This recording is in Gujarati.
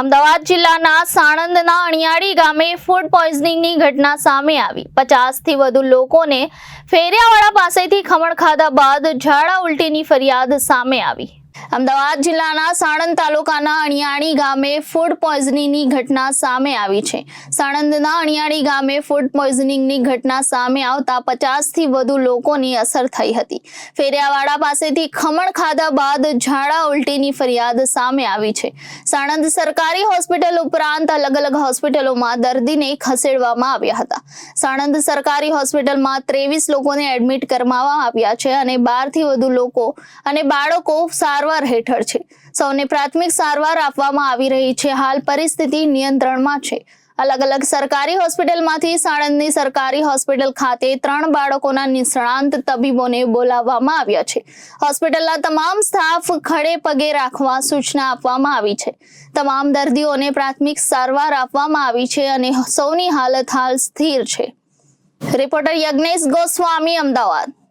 અમદાવાદ જિલ્લાના સાણંદના અણિયાળી ગામે ફૂડ પોઈઝનિંગની ઘટના સામે આવી. પચાસથી વધુ લોકોને ફેરિયાવાળા પાસેથી ખમણ ખાધા બાદ ઝાડા ઉલટીની ફરિયાદ સામે આવી. અમદાવાદ જિલ્લાના સાણંદ તાલુકાના અણિયાળી ગામે ફૂડ પોઈઝનિંગની ઘટના સામે આવી છે. સાણંદના અણિયાળી ગામે ફૂડ પોઈઝનિંગની ઘટના સામે આવતા પચાસથી વધુ લોકોની અસર થઈ હતી. ફેરિયાવાળા પાસેથી ખમણ ખાધા બાદ ઝાડા ઉલટીની ફરિયાદ સામે આવી છે. સાણંદ સરકારી હોસ્પિટલ ઉપરાંત અલગ અલગ હોસ્પિટલોમાં દર્દીને ખસેડવામાં આવ્યા હતા. સાણંદ સરકારી હોસ્પિટલમાં ત્રેવીસ લોકોને એડમિટ કરવામાં આવ્યા છે અને બારથી વધુ લોકો અને બાળકો સારવાર હેઠળ છે. સૌને પ્રાથમિક સારવાર આપવામાં આવી રહી છે. હાલ પરિસ્થિતિ નિયંત્રણમાં છે. અલગ અલગ સરકારી હોસ્પિટલમાંથી સાણંદની સરકારી હોસ્પિટલ ખાતે ત્રણ બાળકોના નિષ્ણાંત તબીબોને બોલાવવામાં આવ્યા છે. હોસ્પિટલના તમામ સ્ટાફ ખડે પગે રાખવા સૂચના આપવામાં આવી છે. તમામ દર્દીઓને પ્રાથમિક સારવાર આપવામાં આવી છે અને સૌની હાલત હાલ સ્થિર છે. રિપોર્ટર યજ્ઞેશ ગોસ્વામી, અમદાવાદ.